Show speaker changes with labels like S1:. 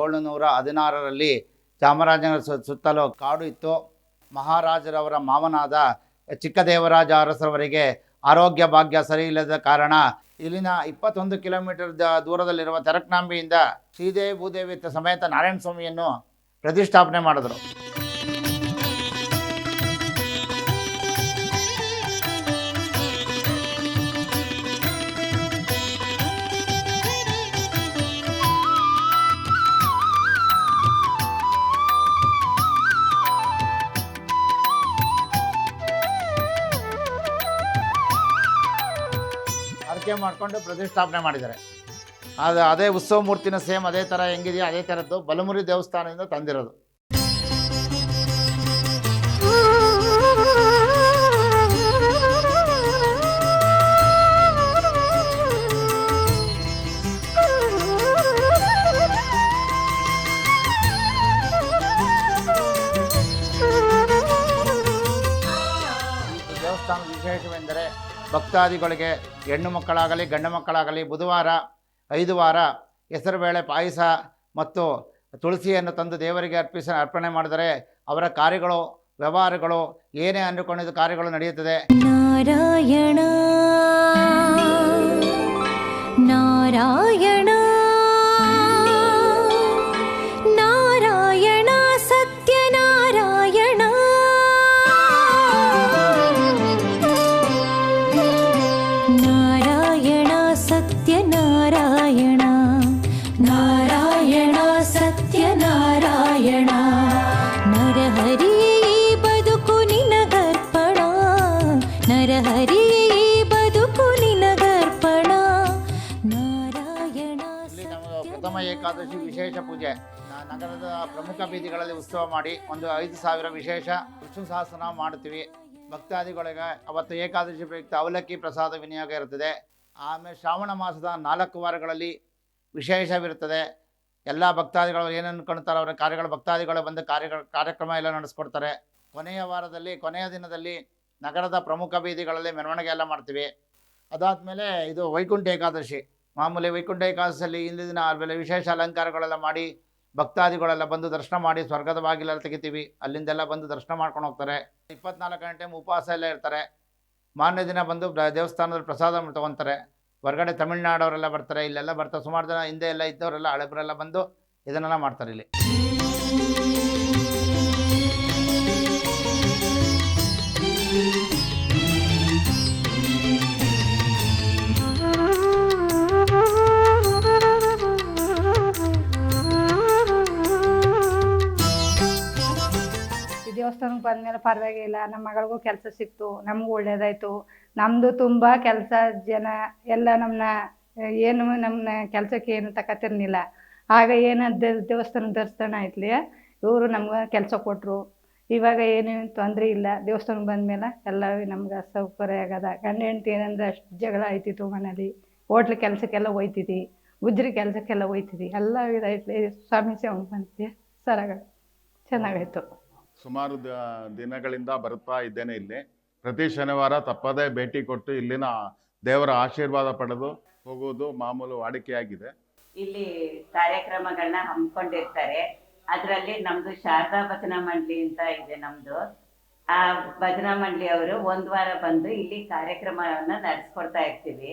S1: ಏಳುನೂರ ಹದಿನಾರರಲ್ಲಿ ಚಾಮರಾಜನಗರ ಸುತ್ತಲೂ ಕಾಡು ಇತ್ತು. ಮಹಾರಾಜರವರ ಮಾವನಾದ ಚಿಕ್ಕದೇವರಾಜ ಅರಸರವರಿಗೆ ಆರೋಗ್ಯ ಭಾಗ್ಯ ಸರಿ ಇಲ್ಲದ ಕಾರಣ ಇಲ್ಲಿನ ಇಪ್ಪತ್ತೊಂದು ಕಿಲೋಮೀಟರ್ ದೂರದಲ್ಲಿರುವ ತೆರಕ್ನಾಂಬಿಯಿಂದ ಶ್ರೀದೇವಿ ಭೂದೇವಿ ಸಮೇತ ನಾರಾಯಣ ಸ್ವಾಮಿಯನ್ನು ಪ್ರತಿಷ್ಠಾಪನೆ ಮಾಡಿದರು. ಅದಕ್ಕೆ ಮಾಡಿಕೊಂಡು ಪ್ರತಿಷ್ಠಾಪನೆ ಮಾಡಿದ್ದಾರೆ. ಅದು ಅದೇ ಉತ್ಸವ ಮೂರ್ತಿನ ಸೇಮ್ ಅದೇ ಥರ ಹೆಂಗಿದೆಯೋ ಅದೇ ಥರದ್ದು ಬಲಮುರಿ ದೇವಸ್ಥಾನದಿಂದ ತಂದಿರೋದು. ಭಕ್ತಾದಿಗಳಿಗೆ, ಹೆಣ್ಣು ಮಕ್ಕಳಾಗಲಿ, ಗಂಡು ಮಕ್ಕಳಾಗಲಿ ಬುಧವಾರ, ಐದು ವಾರ ಹೆಸರುಬೇಳೆ ಪಾಯಸ ಮತ್ತು ತುಳಸಿಯನ್ನು ತಂದು ದೇವರಿಗೆ ಅರ್ಪಿಸ, ಅರ್ಪಣೆ ಮಾಡಿದರೆ ಅವರ ಕಾರ್ಯಗಳು, ವ್ಯವಹಾರಗಳು ಏನೇ ಅಂದುಕೊಂಡಿದ್ದ ಕಾರ್ಯಗಳು ನಡೆಯುತ್ತದೆ.
S2: ನಾರಾಯಣ ನಾರಾಯಣ.
S1: ಪ್ರಥಮ ಏಕಾದಶಿ ವಿಶೇಷ ಪೂಜೆ. ನಗರದ ಪ್ರಮುಖ ಬೀದಿಗಳಲ್ಲಿ ಉತ್ಸವ ಮಾಡಿ ಒಂದು ಐದು ಸಾವಿರ ವಿಶೇಷ ವಿಷ್ಣು ಸಹಸ್ರನಾಮ ಮಾಡ್ತೀವಿ ಭಕ್ತಾದಿಗಳಿಗೆ ಅವತ್ತು ಏಕಾದಶಿ ಪ್ರಯುಕ್ತ ಅವಲಕ್ಕಿ ಪ್ರಸಾದ ವಿನಿಯೋಗ ಇರುತ್ತದೆ. ಆಮೇಲೆ ಶ್ರಾವಣ ಮಾಸದ ನಾಲ್ಕು ವಾರಗಳಲ್ಲಿ ವಿಶೇಷವಿರುತ್ತದೆ. ಎಲ್ಲ ಭಕ್ತಾದಿಗಳು ಏನು ಕಾಣ್ತಾರೆ ಅವರ ಕಾರ್ಯಗಳು, ಭಕ್ತಾದಿಗಳು ಬಂದು ಕಾರ್ಯಗಳ, ಕಾರ್ಯಕ್ರಮ ಎಲ್ಲ ನಡೆಸ್ಕೊಡ್ತಾರೆ. ಕೊನೆಯ ವಾರದಲ್ಲಿ, ಕೊನೆಯ ದಿನದಲ್ಲಿ ನಗರದ ಪ್ರಮುಖ ಬೀದಿಗಳಲ್ಲಿ ಮೆರವಣಿಗೆ ಎಲ್ಲ ಮಾಡ್ತೀವಿ. ಅದಾದಮೇಲೆ ಇದು ವೈಕುಂಠ ಏಕಾದಶಿ. ಮಾಮೂಲಿ ವೈಕುಂಠ ಏಕಾದಶಿಯಲ್ಲಿ ಇಂದಿನ ದಿನ ಆಮೇಲೆ ವಿಶೇಷ ಅಲಂಕಾರಗಳೆಲ್ಲ ಮಾಡಿ, ಭಕ್ತಾದಿಗಳೆಲ್ಲ ಬಂದು ದರ್ಶನ ಮಾಡಿ, ಸ್ವರ್ಗದ ಬಾಗಿಲೆಲ್ಲ ತೆಗಿತೀವಿ. ಅಲ್ಲಿಂದೆಲ್ಲ ಬಂದು ದರ್ಶನ ಮಾಡ್ಕೊಂಡು ಹೋಗ್ತಾರೆ. ಇಪ್ಪತ್ನಾಲ್ಕು ಗಂಟೆ ಉಪವಾಸ ಎಲ್ಲ ಇರ್ತಾರೆ. ಮಾನ್ಯ ದಿನ ಬಂದು ದೇವಸ್ಥಾನದಲ್ಲಿ ಪ್ರಸಾದ ತೊಗೊತಾರೆ. ಹೊರಗಡೆ ತಮಿಳ್ನಾಡವರೆಲ್ಲ ಬರ್ತಾರೆ. ಇಲ್ಲೆಲ್ಲ ಬರ್ತಾರೆ. ಸುಮಾರು ಜನ ಹಿಂದೆ ಎಲ್ಲ ಇದ್ದವರೆಲ್ಲ ಹಳೆಬರೆಲ್ಲ ಬಂದು ಇದನ್ನೆಲ್ಲ ಮಾಡ್ತಾರೆ ಇಲ್ಲಿ.
S3: ದೇವಸ್ಥಾನಕ್ಕೆ ಬಂದ್ಮೇಲೆ ಪರವಾಗಿಲ್ಲ ನಮ್ಮ ಮಗಳಿಗೂ ಕೆಲಸ ಸಿಕ್ತು, ನಮಗೂ ಒಳ್ಳೇದಾಯ್ತು. ನಮ್ಮದು ತುಂಬ ಕೆಲಸ, ಜನ ಎಲ್ಲ ನಮ್ಮನ್ನ ಏನು ನಮ್ಮನ್ನ ಕೆಲಸಕ್ಕೆ ಏನು ತಕತಿರ್ನಿಲ್ಲ ಆಗ ಏನು ದೇವಸ್ಥಾನ ದರ್ಶನ ಆಯ್ತಲಿ, ಇವರು ನಮ್ಗೆ ಕೆಲಸ ಕೊಟ್ಟರು ಇವಾಗ ಏನೇನು ತೊಂದರೆ ಇಲ್ಲ ದೇವಸ್ಥಾನಕ್ಕೆ ಬಂದಮೇಲೆ ಎಲ್ಲ ನಮ್ಗೆ ಸೌಕರ್ಯ ಆಗದ. ಗಂಡ ಹೆಂಡ್ತಿ ಏನಂದ್ರೆ ಅಷ್ಟು ಜಗಳ ಆಯ್ತಿತ್ತು ಮನೇಲಿ. ಹೋಟ್ಲ್ ಕೆಲಸಕ್ಕೆಲ್ಲ ಹೋಯ್ತಿದ್ದಿ ಗುಜ್ರಿ ಕೆಲಸಕ್ಕೆಲ್ಲ ಹೋಯ್ತಿದ್ದಿ ಎಲ್ಲ ಇದಾಯ್ತು ಸ್ವಾಮಿ ಸೇವೆ ಬಂದ್ವಿ. ಸರಾಗ ಚೆನ್ನಾಗಾಯ್ತು.
S4: ಸುಮಾರು ದಿನಗಳಿಂದ ಬರುತ್ತಾ ಇದ್ದೇನೆ ಇಲ್ಲಿ. ಪ್ರತಿ ಶನಿವಾರ ತಪ್ಪದೇ ಭೇಟಿ ಕೊಟ್ಟು ಇಲ್ಲಿನ ದೇವರ ಆಶೀರ್ವಾದ ಪಡೆದು ಹೋಗುವುದು ಮಾಮೂಲು ವಾಡಿಕೆಯಾಗಿದೆ.
S5: ಇಲ್ಲಿ ಕಾರ್ಯಕ್ರಮಗಳನ್ನ ಹಮ್ಮಿಕೊಂಡಿರ್ತಾರೆ. ಅದರಲ್ಲಿ ನಮ್ದು ಶಾರದಾ ಭಜನಾ ಮಂಡಳಿ ಅಂತ ಇದೆ ನಮ್ದು. ಆ ಭಜನಾ ಮಂಡಳಿ ಅವರು ಒಂದ್ ವಾರ ಬಂದು ಇಲ್ಲಿ ಕಾರ್ಯಕ್ರಮವನ್ನ ನಡೆಸ್ಕೊಡ್ತಾ ಇರ್ತೀವಿ.